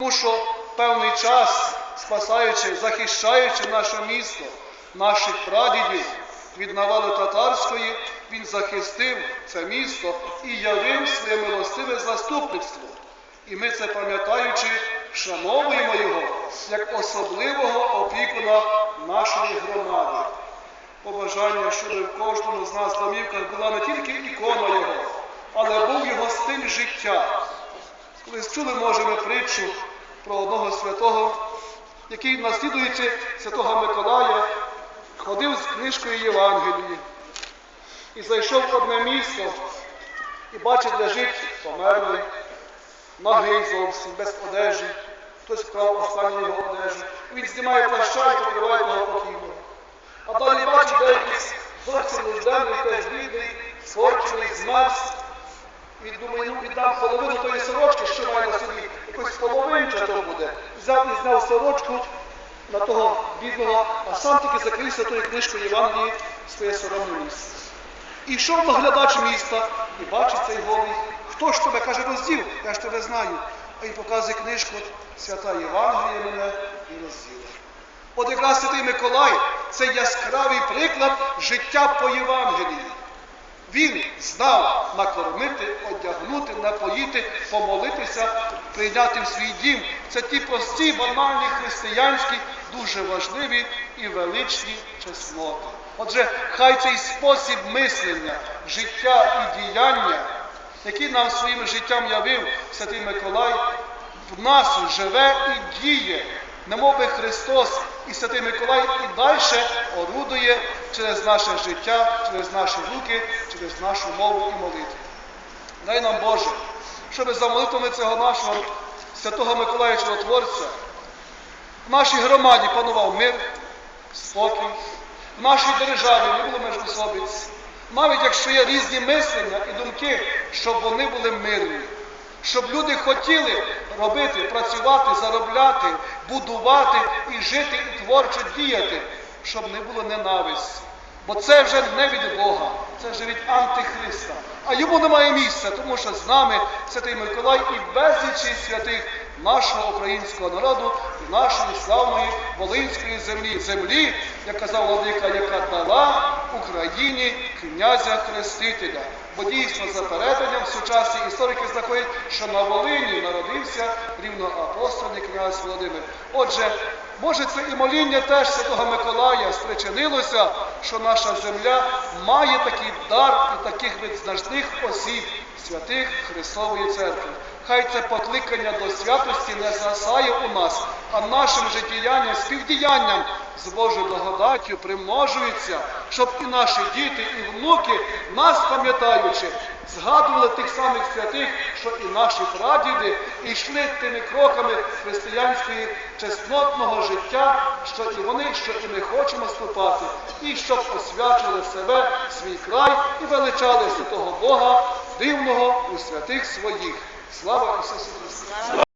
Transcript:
Тому що певний час, спасаючи, захищаючи наше місто, наших прадідів від навали татарської, він захистив це місто і явив своє милостиве заступництво. І ми це пам'ятаючи, вшановуємо його як особливого опікуна нашої громади. Побажання, щоб в кожному з нас домівках була не тільки ікона його, але був його стиль життя. Колись чули, може, ми притчу про одного святого, який, наслідуючи святого Миколая, ходив з книжкою Євангелії і зайшов в одне місто і бачить, лежить померлий, нагий зовсім, без одежі. Хтось вкрав останню його одежу. Він знімає плаща і покриває того покійного. А далі бачить, де якийсь зовсім нужденний, теж бідний, скорчений, змерз. Він думає, ну віддам половину тої сорочки, що має на собі, якось половинча то буде. Взяв і зняв сорочку на того бідного, а сам таки закрився тою книжкою Євангелії своє соромне місце. І йшов доглядач міста і бачить цей голий. Хто ж тебе каже, розділ? Я ж тебе знаю. А він показує книжку, свята Євангелія мене і розділа. От якраз Святий Миколай це яскравий приклад життя по Євангелії. Він знав накормити, одягнути, напоїти, помолитися, прийняти в свій дім. Це ті прості, банальні християнські, дуже важливі і величні чесноти. Отже, хай цей спосіб мислення, життя і діяння, який нам своїм життям явив Святий Миколай, в нас живе і діє, немов би Христос і Святий Миколай і далі орудує через наше життя, через наші руки, через нашу мову і молитву. Дай нам Боже, щоб за молитвами цього нашого святого Миколая Чудотворця в нашій громаді панував мир, спокій, в нашій державі не було межособиць. Навіть якщо є різні мислення і думки, щоб вони були мирні, щоб люди хотіли робити, працювати, заробляти, будувати і жити, і творчо діяти, щоб не було ненависті. Бо це вже не від Бога, це вже від Антихриста. А йому немає місця, тому що з нами Святий Миколай і безлічі святих нашого українського народу і нашої славної Волинської землі, землі, як казав Владика, яка дала Україні князя Хрестителя. Бо дійсно за переданням сучасні історики знаходять, що на Волині народився рівноапостольний князь Володимир. Отже, може це і моління теж Святого Миколая спричинилося, що наша земля має такий дар і таких відзначних осіб святих Христової Церкви. Хай це покликання до святості не згасає у нас, а нашим життєянням, співдіянням з Божою благодаттю примножується, щоб і наші діти, і внуки, нас пам'ятаючи, згадували тих самих святих, що і наші прадіди, йшли тими кроками християнської чеснотного життя, що і вони, що і ми хочемо ступати, і щоб освячили себе, свій край і величали святого Бога, дивного у святих своїх. Слава Ісусу Христу!